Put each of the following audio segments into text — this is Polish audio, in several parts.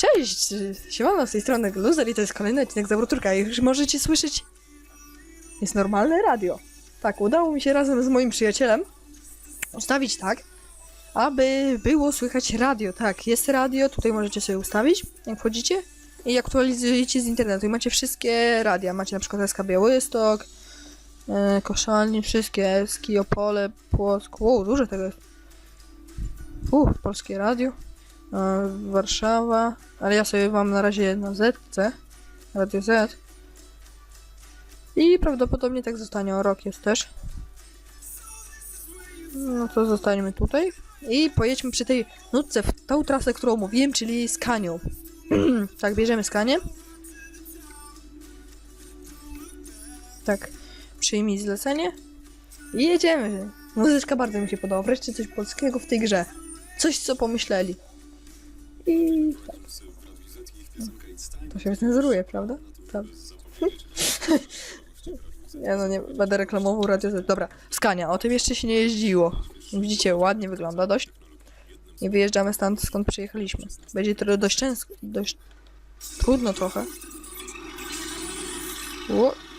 Cześć! Siemano, z tej strony Loser i to jest kolejny odcinek Zabroturka. Jak już możecie słyszeć, jest normalne radio. Tak, udało mi się razem z moim przyjacielem ustawić tak, aby było słychać radio. Tak, jest radio, tutaj możecie sobie ustawić, jak wchodzicie i aktualizujecie z internetu. I macie wszystkie radia. Macie na przykład SK Białystok, e, Koszalnie, wszystkie, Eski, Opole, Płock. Wow, dużo tego jest. Uff, polskie radio. Warszawa, ale ja sobie mam na razie na ZC, Radio Z. I prawdopodobnie tak zostanie, o rok jest też. No to zostaniemy tutaj. I pojedźmy przy tej nutce w tą trasę, którą mówiłem, czyli z tak, bierzemy skanie. Tak, przyjmij zlecenie. I jedziemy. Muzyczka bardzo mi się podoba. Wreszcie coś polskiego w tej grze. Coś, co pomyśleli. I. To się cenzuruje, prawda? Prawda. Ja no nie będę reklamował Radio. Dobra, Skania, o tym jeszcze się nie jeździło. Widzicie, ładnie wygląda dość. I wyjeżdżamy stąd, skąd przyjechaliśmy. Będzie to dość często, dość trudno trochę. O.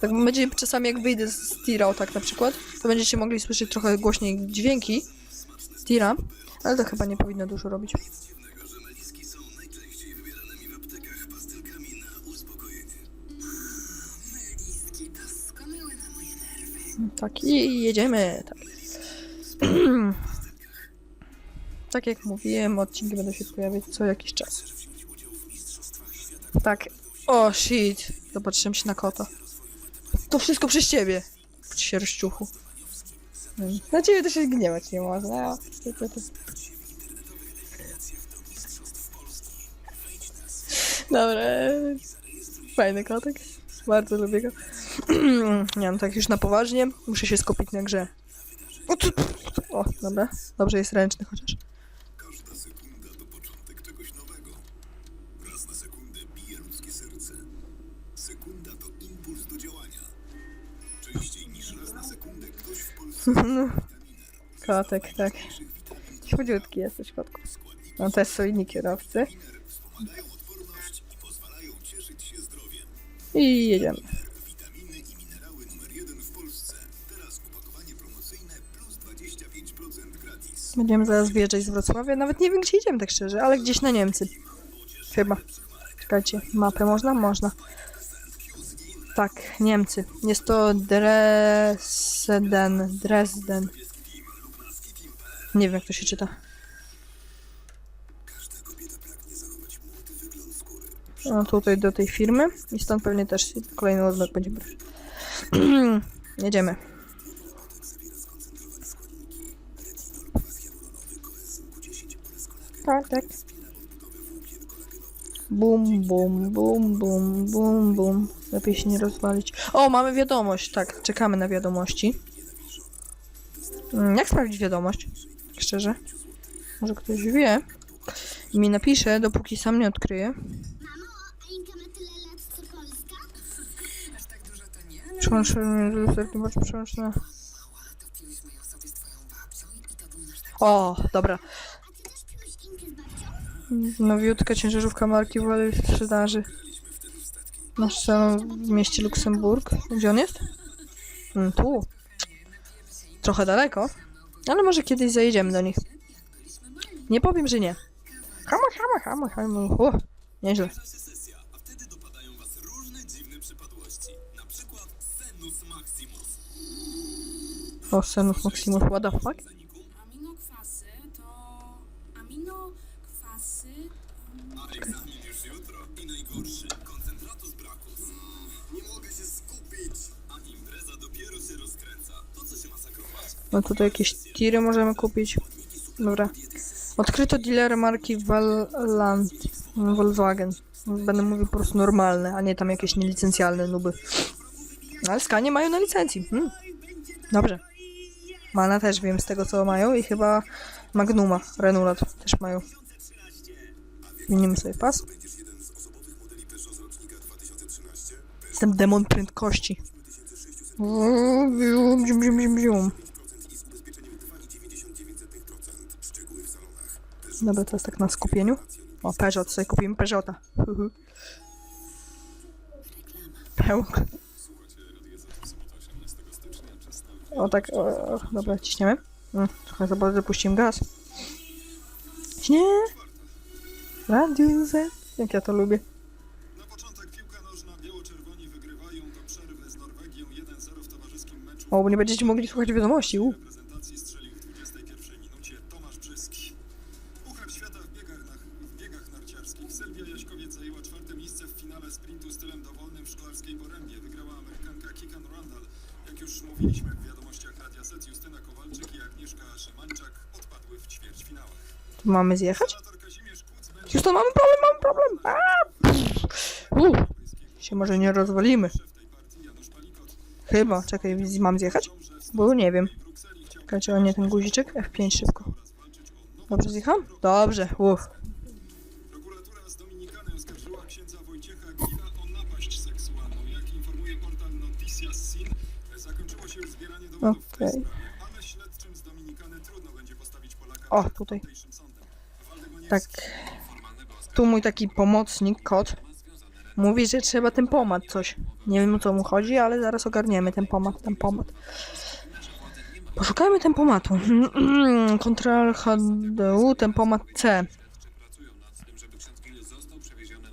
Tak będzie czasami jak wyjdę z tira, o tak na przykład, to będziecie mogli słyszeć trochę głośniej dźwięki tira, ale to chyba nie powinno dużo robić. Tak, i jedziemy. Tak. tak jak mówiłem, odcinki będą się pojawiać co jakiś czas. Tak. O, shit. Zobaczyłem się na kota. To wszystko przez ciebie. Się rozciuchu. Na ciebie to się gniewać nie można. Dobra. Fajny kotek. Bardzo lubię go. nie wiem, tak już na poważnie. Muszę się skupić na grze. O, dobra. Dobrze jest ręczny chociaż. Kotek, tak. Chudziutki jesteś, kotku. No to jest solidni kierowcy. i jedziemy. Witaminy i minerały numer jeden w Polsce. Teraz opakowanie promocyjne plus 25% gratis. Będziemy zaraz wyjeżdżać z Wrocławia. Nawet nie wiem, gdzie idziemy tak szczerze, ale gdzieś na Niemcy. Chyba. Czekajcie, mapę można? Można. Tak, Niemcy. Jest to Dresden. Dresden. Nie wiem, jak to się czyta. No tutaj do tej firmy. I stąd pewnie też kolejny odlot będzie. Jedziemy. Tak, tak. Bum, bum, bum, bum, bum, bum. Lepiej się nie rozwalić. O, mamy wiadomość. Tak, czekamy na wiadomości. Mm, Jak sprawdzić wiadomość? Szczerze. Może ktoś wie. I mi napisze, dopóki sam nie odkryje. Mamo, a Inka ma tyle lat co Polska? Aż tak dużo to nie, ale Przełącz lusterki, bądź przełącz na... mała, Nowiutka ciężarówka marki Wally w sprzedaży. Na szczęście w mieście Luksemburg. Gdzie on jest? Mm, tu. Trochę daleko. Ale może kiedyś zajedziemy do nich. Nie powiem, że nie. Hamo, hamo, hamo, hamo. O, nieźle. O, Senus Maximus, what the fuck? No tutaj jakieś tiry możemy kupić. Dobra. Odkryto dealer marki Valant. Volkswagen. Będę mówił po prostu normalne, a nie tam jakieś nielicencjalne nuby. Ale skanie mają na licencji. Hmm. Dobrze. Mana też wiem z tego co mają i chyba Magnuma, Renulat też mają. Zmienimy sobie pas. Jestem demon prędkości. Dobra, teraz tak na skupieniu. O, Peugeot, sobie kupimy Peugeota. Pełk. O tak, o, o, dobra, ciśniemy. Mm, trochę za bardzo puściłem gaz. Śnie. Radio Z. Jak ja to lubię. Na początek piłka nożna biało-czerwoni wygrywają do przerwy z Norwegią 1-0 w towarzyskim meczu. O, bo nie będziecie mogli słuchać wiadomości. U. mamy zjechać? To mamy problem, mamy problem. A! U. Się może nie rozwalimy. Chyba. Czekaj, mam zjechać? Bo nie wiem. Czekajcie, a nie ten guziczek? F5 szybko. Dobrze zjecham? Dobrze. Uff. Okej. Polaka O, tutaj. Tak. Tu mój taki pomocnik, kot, mówi, że trzeba ten pomad coś. Nie wiem o co mu chodzi, ale zaraz ogarniemy ten pomad, ten pomad. Poszukajmy ten pomadu. Ctrl HDU, ten pomad C. pracują nad tym, żeby ksiądz Gil został przewieziony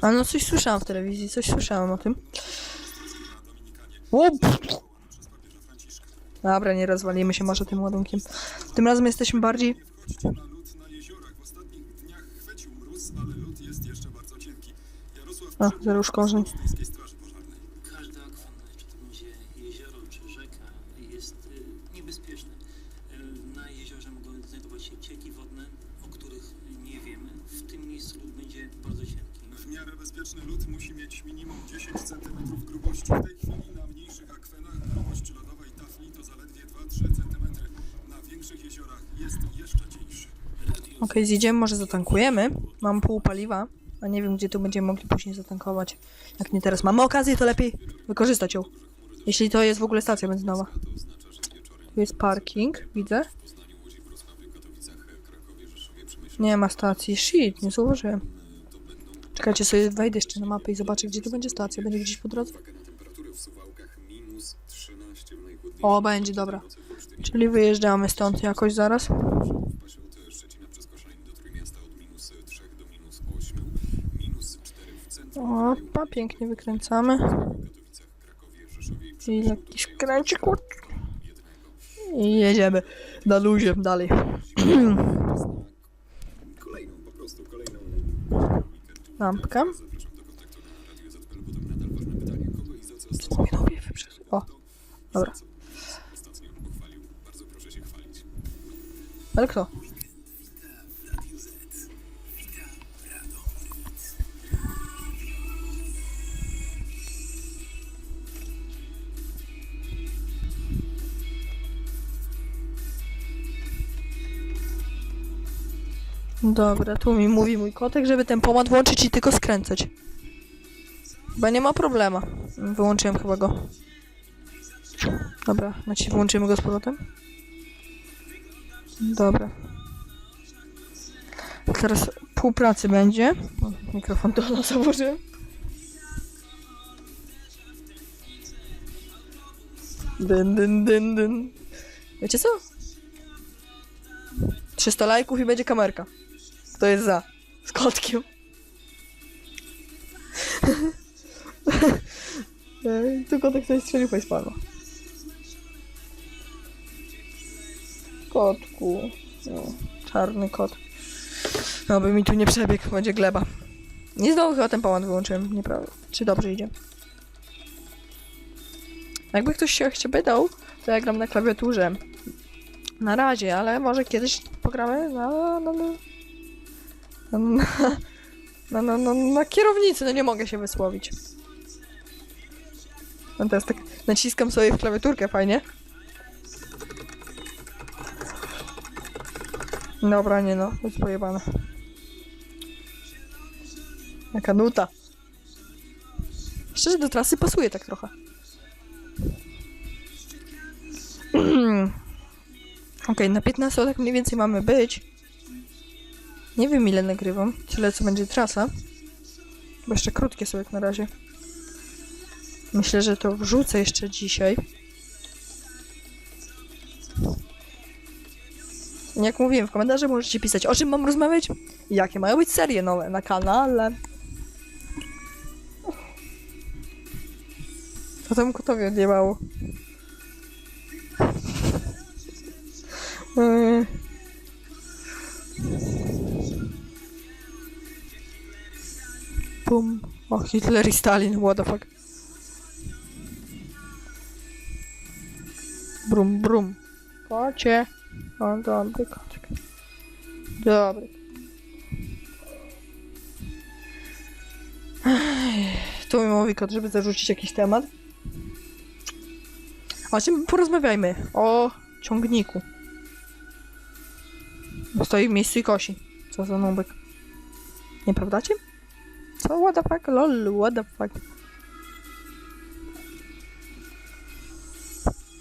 A no coś słyszałam w telewizji, coś słyszałam o tym. Franciszka. Dobra, nie rozwalimy się może tym ładunkiem. Tym razem jesteśmy bardziej... Wchodźcie na lód Okej, zjedziemy, może zatankujemy. Mam pół paliwa, a nie wiem, gdzie tu będziemy mogli później zatankować. Jak nie teraz mamy okazję, to lepiej wykorzystać ją. Jeśli to jest w ogóle stacja benzynowa. Tu jest parking, widzę. Nie ma stacji. Shit, nie zauważyłem. Czekajcie, sobie wejdę jeszcze na mapę i zobaczę, gdzie tu będzie stacja. Będzie gdzieś po drodze? Uwaga na temperatury w Suwałkach minus 13 w najchłodniejszym O, będzie, dobra. Czyli wyjeżdżamy stąd jakoś zaraz. Opa, pięknie wykręcamy. i jakiś kręcik. I jedziemy na luzie dalej. Lampka. Zapraszam do kontaktu na Dobra, tu mi mówi mój kotek, żeby ten pomad włączyć i tylko skręcać. Chyba nie ma problema. Wyłączyłem chyba go. Dobra, znaczy wyłączymy go z powrotem. Dobra. Teraz pół pracy będzie. Mikrofon do nas założyłem. Dyn, dyn, dyn, dyn. Wiecie co? 300 lajków i będzie kamerka. Kto jest za? Z kotkiem. Tu kotek coś strzelił facepalma. Kotku. No, czarny kot. No by mi tu nie przebiegł, będzie gleba. Nie znowu chyba ten pałan wyłączyłem, nieprawda. Czy dobrze idzie? Jakby ktoś się jeszcze pytał, to ja gram na klawiaturze. Na razie, ale może kiedyś pogramy na... na, na, na, na, na, na, kierownicy, no nie mogę się wysłowić. No teraz tak naciskam sobie w klawiaturkę, fajnie. Dobra, nie no, jest pojebane. Jaka nuta. Szczerze do trasy pasuje tak trochę. Okej, na 15 tak mniej więcej mamy być. Nie wiem ile nagrywam, tyle co będzie trasa. Bo jeszcze krótkie są jak na razie. Myślę, że to wrzucę jeszcze dzisiaj. Jak mówiłem, w komentarzach możecie pisać, o czym mam rozmawiać, jakie mają być serie nowe na kanale. Co tam kotowi odjebało? Bum. O, Hitler i Stalin, what the fuck. Brum, brum. Kocie. O, dobry koczek. Dobry. Tu mi mówi kot, żeby zarzucić jakiś temat. O czym porozmawiajmy? O ciągniku. Stoi w miejscu i kosi. Co za nubek. Nieprawdacie? Co? What the fuck? Lol, what the fuck?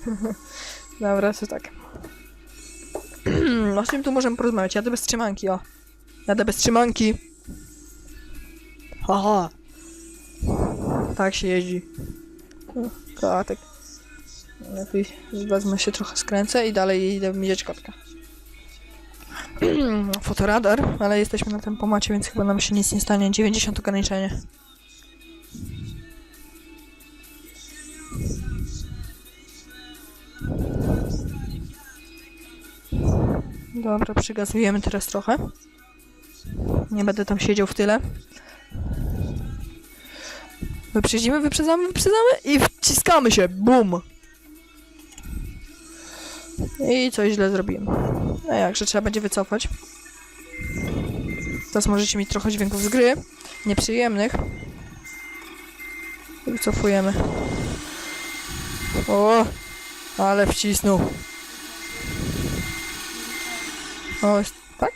Dobra, to tak. o czym tu możemy porozmawiać? Jadę bez trzymanki, o. Jadę bez trzymanki. Aha. Tak się jeździ. Kotek. Lepiej wezmę się trochę skręcę i dalej idę mieć kotka. Fotoradar, ale jesteśmy na tempomacie, więc chyba nam się nic nie stanie. 90 ograniczenie. Dobra, przygazujemy teraz trochę. Nie będę tam siedział w tyle. Wyprzedzimy, wyprzedzamy, wyprzedzamy i wciskamy się. Bum! I coś źle zrobiłem. No jakże trzeba będzie wycofać. Teraz możecie mieć trochę dźwięków z gry. Nieprzyjemnych. I Wycofujemy. O! Ale wcisnął. O, tak?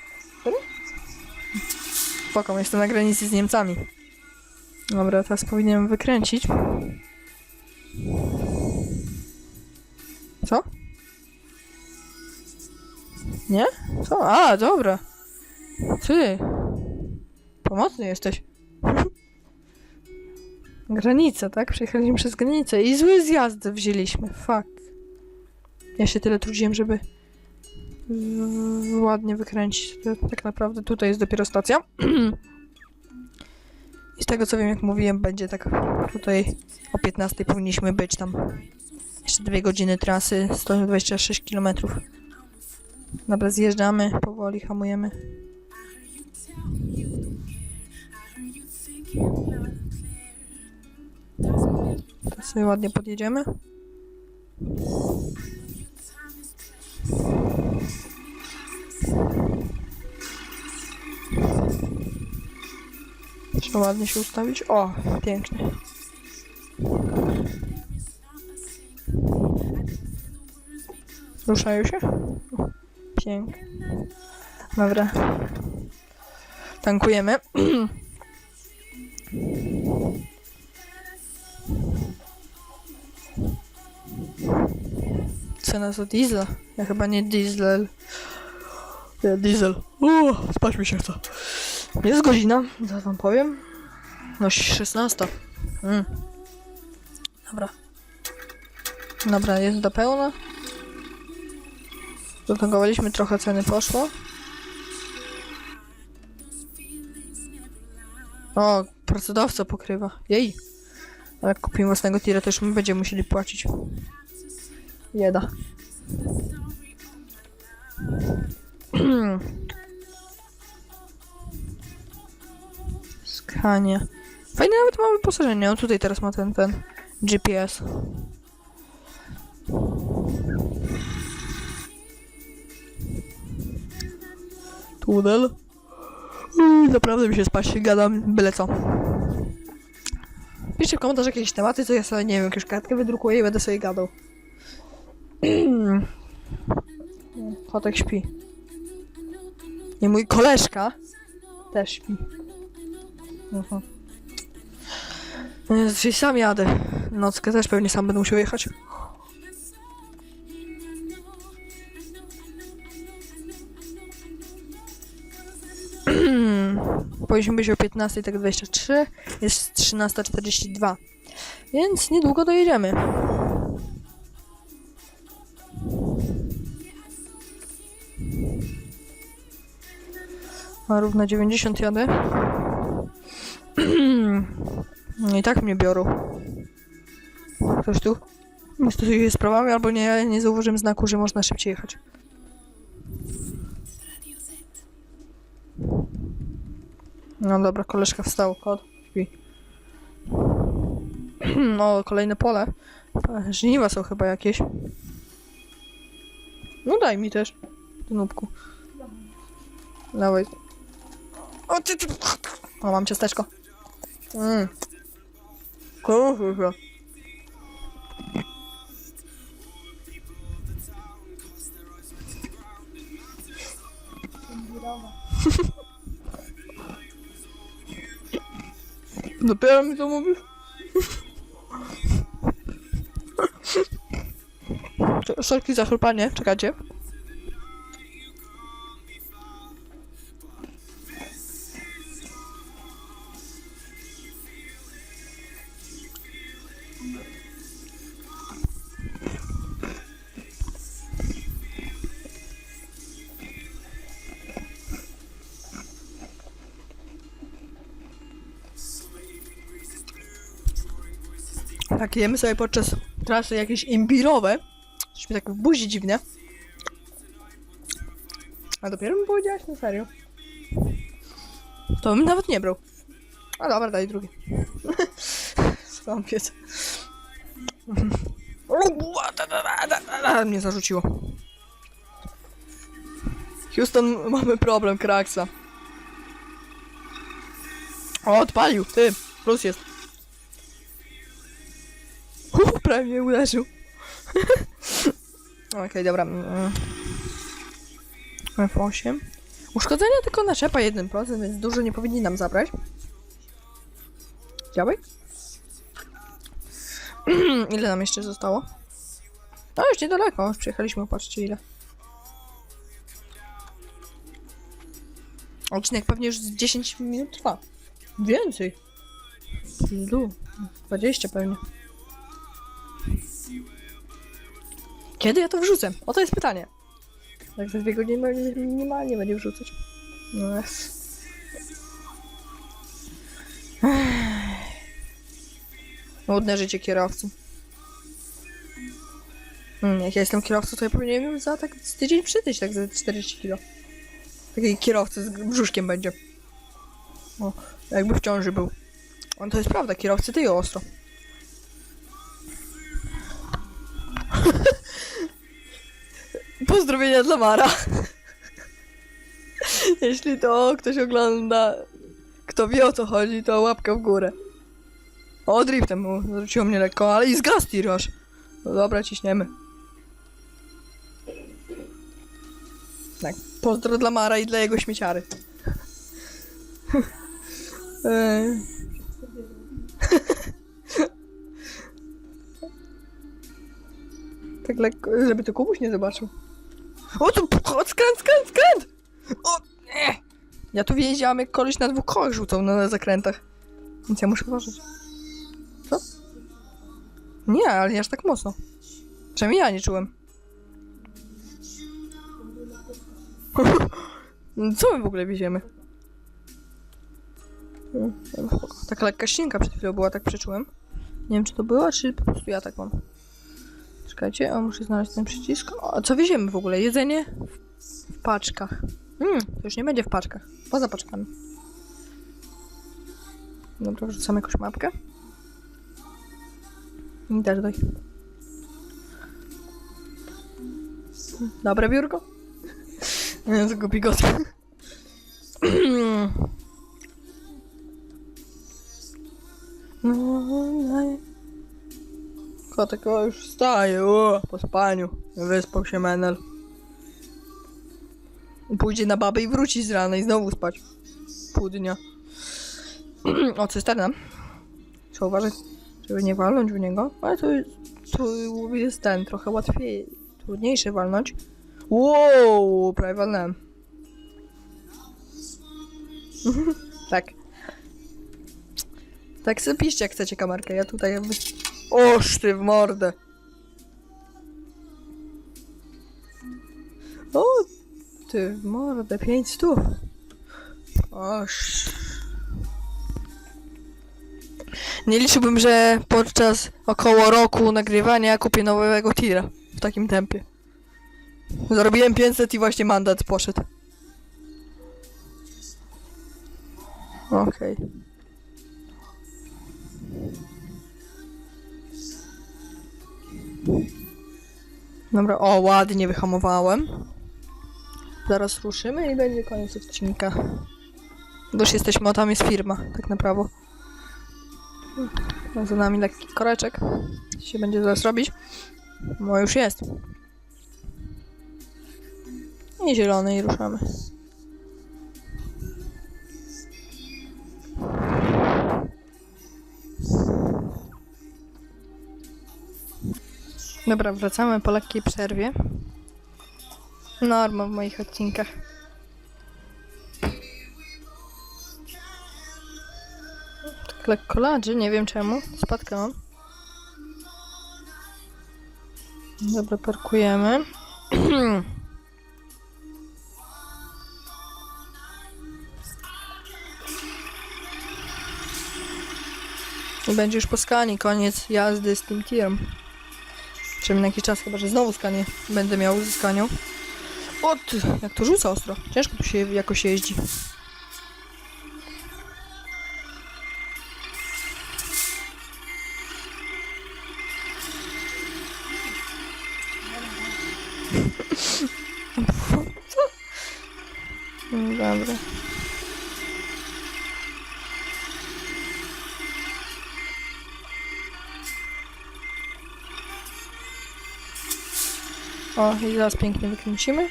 Spoko, jestem na granicy z Niemcami. Dobra, teraz powinienem wykręcić. Nie? Co? A, dobra. Ty. Pomocny jesteś. Granica, tak? Przejechaliśmy przez granicę i zły zjazd wzięliśmy. Fuck. Ja się tyle trudziłem, żeby ładnie wykręcić. Tak naprawdę tutaj jest dopiero stacja. I z tego co wiem, jak mówiłem, będzie tak tutaj o 15 powinniśmy być tam. Jeszcze dwie godziny trasy, 126 km. Dobra, zjeżdżamy, powoli hamujemy. To sobie ładnie podjedziemy. Trzeba ładnie się ustawić. O, pięknie. Ruszają się? Pięknie. Dobra. Tankujemy. Cena za diesla. Ja chyba nie diesel. Ja diesel. Uuu, spać mi się chce. Jest godzina, zaraz wam powiem. No 16. Mm. Dobra. Dobra, jest do pełna. Zatankowaliśmy trochę, ceny poszło. O, pracodawca pokrywa. Jej. Ale jak kupimy własnego tira, to już my będziemy musieli płacić. Jeda. Skanie. Fajne nawet ma wyposażenie. On tutaj teraz ma ten, ten GPS. Tunel. Naprawdę mi się spać, gadam byle co. Piszcie w komentarzach jakieś tematy, to ja sobie, nie wiem, jakąś kartkę wydrukuję i będę sobie gadał. Kotek śpi. I mój koleżka też śpi. Mhm. Jezu, Czyli sam jadę. Nockę też pewnie sam będę musiał jechać. Powinniśmy być o 15, tak 23. Jest 13.42. Więc niedługo dojedziemy. A równo 90 jadę. No I tak mnie biorą. Ktoś tu? Stosuje się sprawami, albo nie, nie zauważyłem znaku, że można szybciej jechać. No dobra, koleżka wstał, kot, śpi. No, kolejne pole. Żniwa są chyba jakieś. No daj mi też, ty nubku. Dawaj. O ty, ty. O, mam ciasteczko. Mm. Kurwa. Dopiero mi to mówisz? Cze- Sorki za chrupanie, czekajcie. Tak, jemy sobie podczas trasy jakieś imbirowe. Coś mi tak w buzi dziwnie. A dopiero mi powiedziałaś na serio. To bym nawet nie brał. A dobra, daj drugie. Skąpiec. Mnie zarzuciło. Houston, mamy problem, Kraksa. O, odpalił, ty. Plus jest. Prawie mnie uderzył. Okej, dobra. mm. F8. Uszkodzenia tylko naczepa 1%, więc dużo nie powinni nam zabrać. Działaj. ile nam jeszcze zostało? No już niedaleko, już przyjechaliśmy, patrzcie ile. Odcinek pewnie już z 10 minut trwa. Więcej. Lu, 20 pewnie. Kiedy ja to wrzucę? O to jest pytanie. Jak za dwie godziny minimalnie będzie wrzucać. No jest. Nudne życie kierowcy. Hmm, jak ja jestem kierowcą, to ja powinienem za tak z tydzień przytyć, tak za 40 kilo. Taki kierowca z brzuszkiem będzie. O, jakby w ciąży był. On to jest prawda, kierowcy tyją ostro. Pozdrowienia dla Mara. Jeśli to ktoś ogląda, kto wie o co chodzi, to łapka w górę. O, driftem zwróciło mnie lekko, ale i z gaz tiraż. No dobra, ciśniemy. Tak, pozdro dla Mara i dla jego śmieciary. Tak lekko, żeby to Kubuś nie zobaczył. O, tu, o, skręt, skręt, skręt! O, nie! Ja tu wiedziałam, jak koleś na dwóch kołach rzucał na zakrętach. Więc ja muszę uważać. Co? Nie, ale nie aż tak mocno. Przynajmniej ja nie czułem. Co my w ogóle wieziemy? Taka lekka ścinka przed chwilą była, tak przeczułem. Nie wiem, czy to była, czy po prostu ja tak mam. Czekajcie, o, muszę znaleźć ten przycisk. O, co wieziemy w ogóle? Jedzenie w, w paczkach. Hmm, to już nie będzie w paczkach. Poza paczkami. Dobra, wrzucam jakąś mapkę. I też daj. Dobre biurko? Nie, to głupi kot. No, no, no o, już wstaje, o, po spaniu. Wyspał się menel. Pójdzie na babę i wróci z rana i znowu spać. Pół dnia. o, cysterna. Trzeba uważać, żeby nie walnąć w niego. Ale jest, to jest ten, trochę łatwiej, trudniejsze walnąć. Wow, prawie walnąłem. tak. Tak sobie piszcie, jak chcecie kamerkę. Ja tutaj. Oż ty w mordę. O, ty w mordę, pięć stów. Oż. Nie liczyłbym, że podczas około roku nagrywania kupię nowego tira w takim tempie. Zarobiłem 500 i właśnie mandat poszedł. Okej. Dobra, o ładnie wyhamowałem. Zaraz ruszymy i będzie koniec odcinka. Już jesteśmy, o tam jest firma, tak naprawdę. No, za nami lekki koreczek. Się będzie zaraz robić. No już jest. I zielony i ruszamy. Dobra, wracamy po lekkiej przerwie. Norma w moich odcinkach. Tak lekko ladży, nie wiem czemu. Spadka mam. Dobra, parkujemy. I będzie już po koniec jazdy z tym tirem. Przynajmniej na jakiś czas, chyba że znowu skanie będę miał ze skanią. O ty, jak to rzuca ostro. Ciężko tu się jakoś jeździ. Dobra. O, i zaraz pięknie wykręcimy.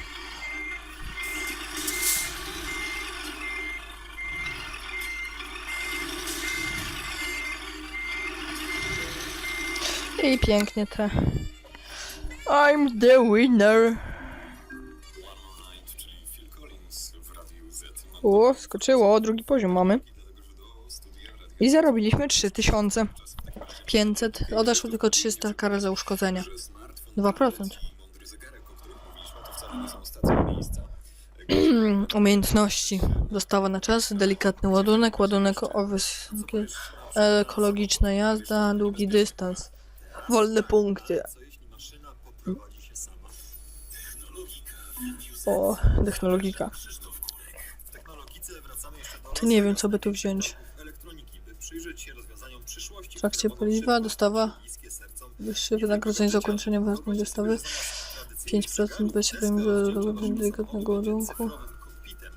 I pięknie te. I'm the winner. O, skoczyło, drugi poziom mamy. I zarobiliśmy 3500. Odeszło tylko 300 kara za uszkodzenia. 2%. Umiejętności. Dostawa na czas, delikatny ładunek, ładunek o wysokie, ekologiczna jazda, długi dystans. Wolne punkty. O, technologika. To nie wiem, co by tu wziąć. W trakcie paliwa, dostawa, wyższe wynagrodzenie za ukończenie własnej dostawy, 5% bez do delikatnego ładunku, kokpitem.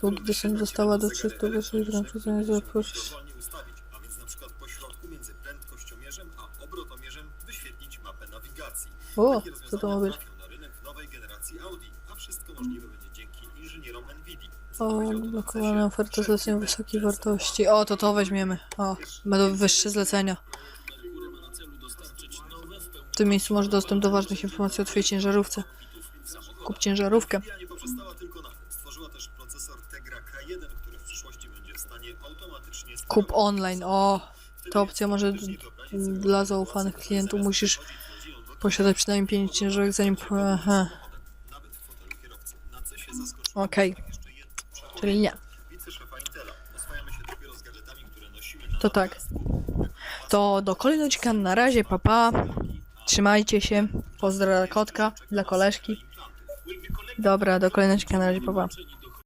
długi dystans dostawa do 300 wyższych wynagrodzenia za proces. dowolnie ustawić, a więc na przykład po środku między prędkościomierzem a obrotomierzem wyświetlić mapę nawigacji. O, co to ma być? O, blokowana oferta zleceń wysokiej wartości. O, to to weźmiemy. O, będą wyższe zlecenia. Tym miejscu masz dostęp do ważnych informacji o twojej ciężarówce. Kup ciężarówkę. Nvidia nie poprzestała tylko na tym. Stworzyła też procesor Tegra K1, który w przyszłości będzie w stanie automatycznie Kup online. O, ta opcja może dla zaufanych klientów musisz posiadać przynajmniej 5 ciężarówek zanim... Aha, okej. przełom. Czyli nie. To tak. To do kolejnego odcinka. Na razie, papa. Trzymajcie się. Pozdro dla kotka, dla koleżki. Dobra, do kolejnego. Na razie, papa.